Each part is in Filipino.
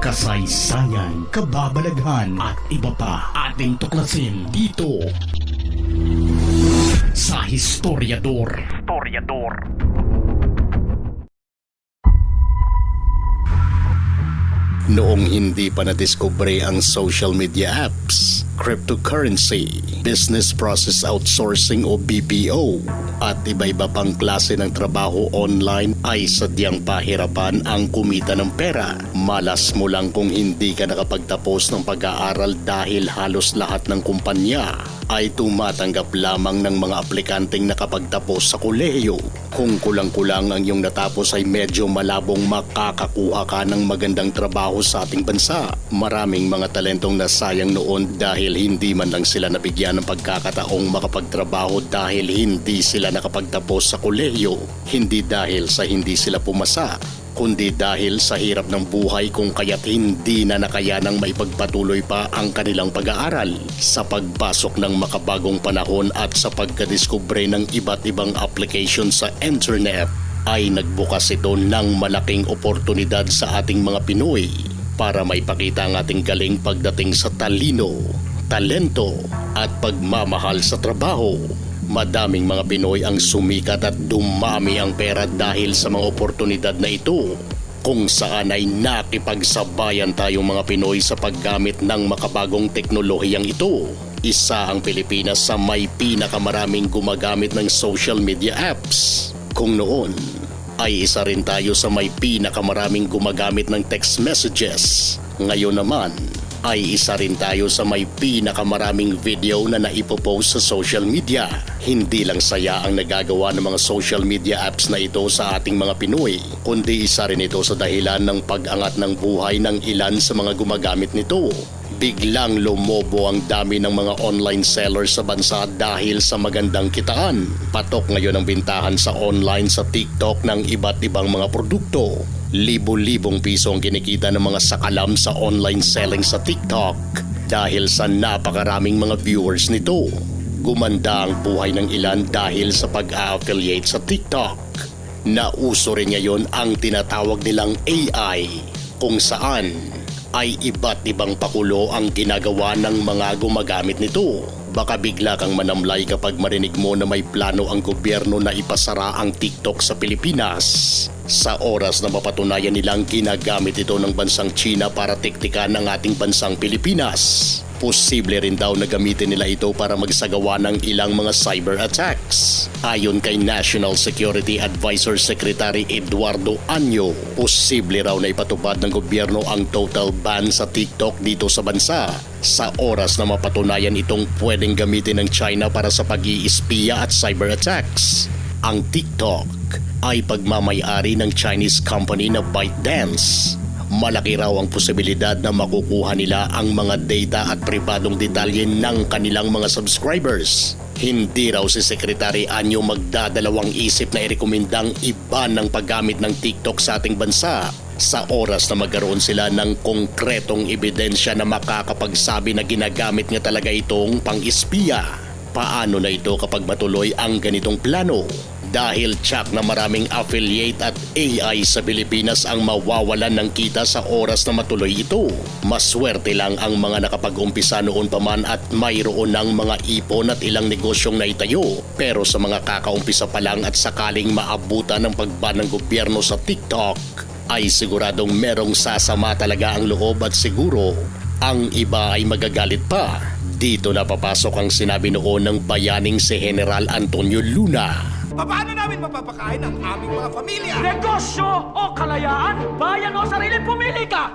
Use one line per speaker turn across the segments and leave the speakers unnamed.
kasaysayan, kababalaghan at iba pa ating tuklasin dito sa Historiador. Historiador.
Noong hindi pa nadiskubre ang social media apps, cryptocurrency, business process outsourcing o BPO, at iba-iba pang klase ng trabaho online ay sadyang pahirapan ang kumita ng pera. Malas mo lang kung hindi ka nakapagtapos ng pag-aaral dahil halos lahat ng kumpanya ay tumatanggap lamang ng mga aplikanteng nakapagtapos sa kolehiyo. Kung kulang-kulang ang iyong natapos ay medyo malabong makakakuha ka ng magandang trabaho sa ating bansa. Maraming mga talentong nasayang noon dahil hindi man lang sila nabigyan ng pagkakataong makapagtrabaho dahil hindi sila nakapagtapos sa kolehiyo. Hindi dahil sa hindi sila pumasa, kundi dahil sa hirap ng buhay kung kaya't hindi na nakayanang maipagpatuloy pa ang kanilang pag-aaral sa pagpasok ng makabagong panahon at sa pagkadiskubre ng iba't ibang application sa internet ay nagbukas ito ng malaking oportunidad sa ating mga Pinoy para maipakita ang ating galing pagdating sa talino, talento at pagmamahal sa trabaho. Madaming mga Pinoy ang sumikat at dumami ang pera dahil sa mga oportunidad na ito kung saan ay nakipagsabayan tayong mga Pinoy sa paggamit ng makabagong teknolohiyang ito. Isa ang Pilipinas sa may pinakamaraming gumagamit ng social media apps. Kung noon ay isa rin tayo sa may pinakamaraming gumagamit ng text messages. Ngayon naman ay isa rin tayo sa may pinakamaraming video na naipopost sa social media. Hindi lang saya ang nagagawa ng mga social media apps na ito sa ating mga Pinoy, kundi isa rin ito sa dahilan ng pag-angat ng buhay ng ilan sa mga gumagamit nito. Biglang lumobo ang dami ng mga online sellers sa bansa dahil sa magandang kitaan. Patok ngayon ang bintahan sa online sa TikTok ng iba't ibang mga produkto. Libo-libong piso ang kinikita ng mga sakalam sa online selling sa TikTok dahil sa napakaraming mga viewers nito. Gumanda ang buhay ng ilan dahil sa pag-affiliate sa TikTok. Nauso rin ngayon ang tinatawag nilang AI kung saan ay iba't ibang pakulo ang ginagawa ng mga gumagamit nito. Baka bigla kang manamlay kapag marinig mo na may plano ang gobyerno na ipasara ang TikTok sa Pilipinas. Sa oras na mapatunayan nilang ginagamit ito ng bansang China para tiktikan ang ating bansang Pilipinas. Posible rin daw na gamitin nila ito para magsagawa ng ilang mga cyber attacks. Ayon kay National Security Advisor Secretary Eduardo Anyo, posible raw na ipatupad ng gobyerno ang total ban sa TikTok dito sa bansa sa oras na mapatunayan itong pwedeng gamitin ng China para sa pag-iispiya at cyber attacks. Ang TikTok ay pagmamayari ng Chinese company na ByteDance malaki raw ang posibilidad na makukuha nila ang mga data at pribadong detalye ng kanilang mga subscribers. Hindi raw si Secretary Anyo magdadalawang isip na irekomendang iba ng paggamit ng TikTok sa ating bansa sa oras na magkaroon sila ng konkretong ebidensya na makakapagsabi na ginagamit nga talaga itong pang-espiya. Paano na ito kapag matuloy ang ganitong plano? Dahil tsak na maraming affiliate at AI sa Pilipinas ang mawawalan ng kita sa oras na matuloy ito. Maswerte lang ang mga nakapag-umpisa noon pa man at mayroon ng mga ipon at ilang negosyong naitayo. Pero sa mga kakaumpisa pa lang at sakaling maabutan ng pagban ng gobyerno sa TikTok, ay siguradong merong sasama talaga ang loob at siguro ang iba ay magagalit pa. Dito na papasok ang sinabi noon ng bayaning si General Antonio Luna.
Paano namin mapapakain ang aming mga pamilya?
Negosyo o kalayaan? Bayan o sarili, pumili ka!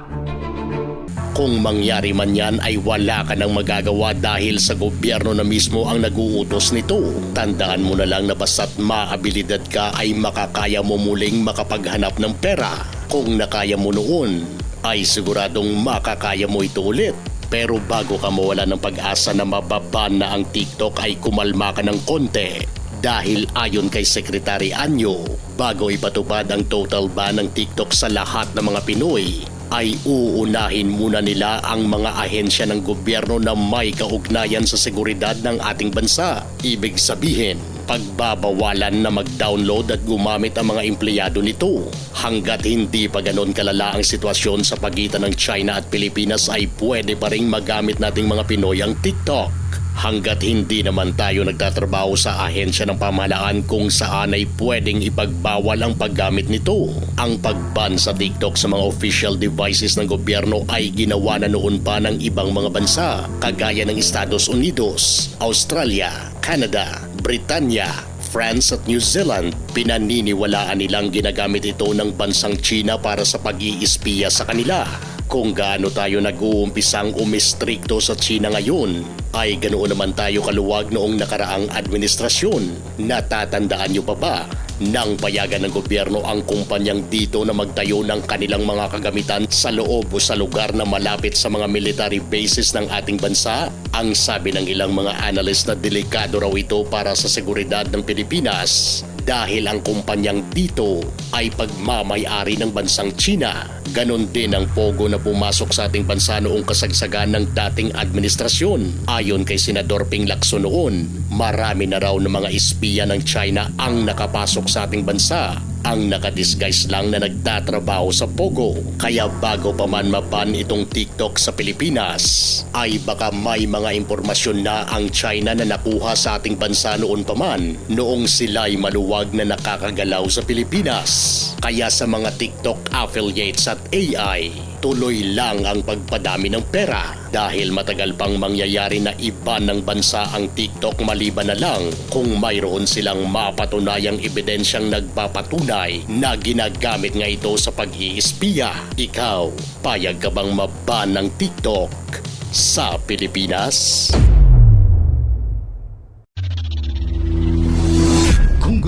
Kung mangyari man yan ay wala ka nang magagawa dahil sa gobyerno na mismo ang naguutos nito. Tandaan mo na lang na basta't maabilidad ka ay makakaya mo muling makapaghanap ng pera. Kung nakaya mo noon, ay siguradong makakaya mo ito ulit. Pero bago ka mawala ng pag-asa na mababan na ang TikTok ay kumalma ka ng konti dahil ayon kay Secretary Anyo, bago ipatupad ang total ban ng TikTok sa lahat ng mga Pinoy, ay uunahin muna nila ang mga ahensya ng gobyerno na may kaugnayan sa seguridad ng ating bansa. Ibig sabihin, pagbabawalan na mag-download at gumamit ang mga empleyado nito. Hanggat hindi pa ganon kalala ang sitwasyon sa pagitan ng China at Pilipinas ay pwede pa rin magamit nating mga Pinoy ang TikTok. Hanggat hindi naman tayo nagtatrabaho sa ahensya ng pamahalaan kung saan ay pwedeng ipagbawal ang paggamit nito. Ang pagban sa TikTok sa mga official devices ng gobyerno ay ginawa na noon pa ng ibang mga bansa kagaya ng Estados Unidos, Australia, Canada, Britanya, France at New Zealand, pinaniniwalaan nilang ginagamit ito ng bansang China para sa pag-iispiya sa kanila. Kung gaano tayo nag-uumpisang umistrikto sa China ngayon, ay ganoon naman tayo kaluwag noong nakaraang administrasyon. Natatandaan niyo pa ba nang payagan ng gobyerno ang kumpanyang dito na magtayo ng kanilang mga kagamitan sa loob o sa lugar na malapit sa mga military bases ng ating bansa? Ang sabi ng ilang mga analyst na delikado raw ito para sa seguridad ng Pilipinas dahil ang kumpanyang dito ay pagmamayari ng bansang China. Ganon din ang pogo na pumasok sa ating bansa noong kasagsagan ng dating administrasyon. Ayon kay Senador Ping Lacson noon, marami na raw ng mga espiya ng China ang nakapasok sa ating bansa ang nakadisguise lang na nagtatrabaho sa Pogo. Kaya bago pa man maban itong TikTok sa Pilipinas, ay baka may mga impormasyon na ang China na nakuha sa ating bansa noon pa man, noong sila'y maluwag na nakakagalaw sa Pilipinas. Kaya sa mga TikTok affiliates at AI, tuloy lang ang pagpadami ng pera dahil matagal pang mangyayari na iba ng bansa ang TikTok maliban na lang kung mayroon silang mapatunayang ebidensyang nagpapatunay na ginagamit nga ito sa pag-iispiya. Ikaw, payag ka bang maban ng TikTok sa Pilipinas?